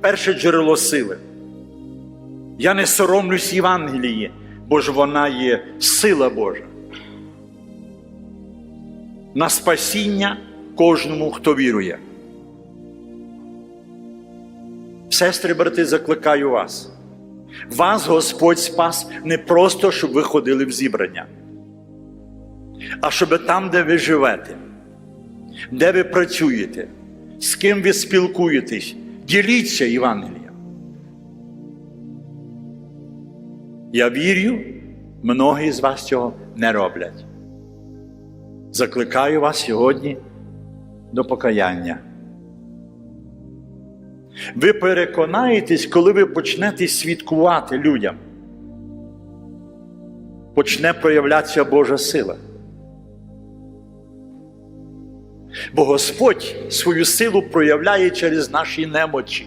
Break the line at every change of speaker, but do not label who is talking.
Перше джерело сили. Я не соромлюсь Євангелії, бо ж вона є сила Божа. На спасіння кожному, хто вірує. Сестри, брати, закликаю вас. Вас Господь спас не просто, щоб ви ходили в зібрання, а щоб там, де ви живете, де ви працюєте, з ким ви спілкуєтесь, діліться Євангелієм. Я вірю, многі з вас цього не роблять. Закликаю вас сьогодні до покаяння. Ви переконаєтесь, коли ви почнете свідкувати людям. Почне проявлятися Божа сила. Бо Господь свою силу проявляє через наші немочі.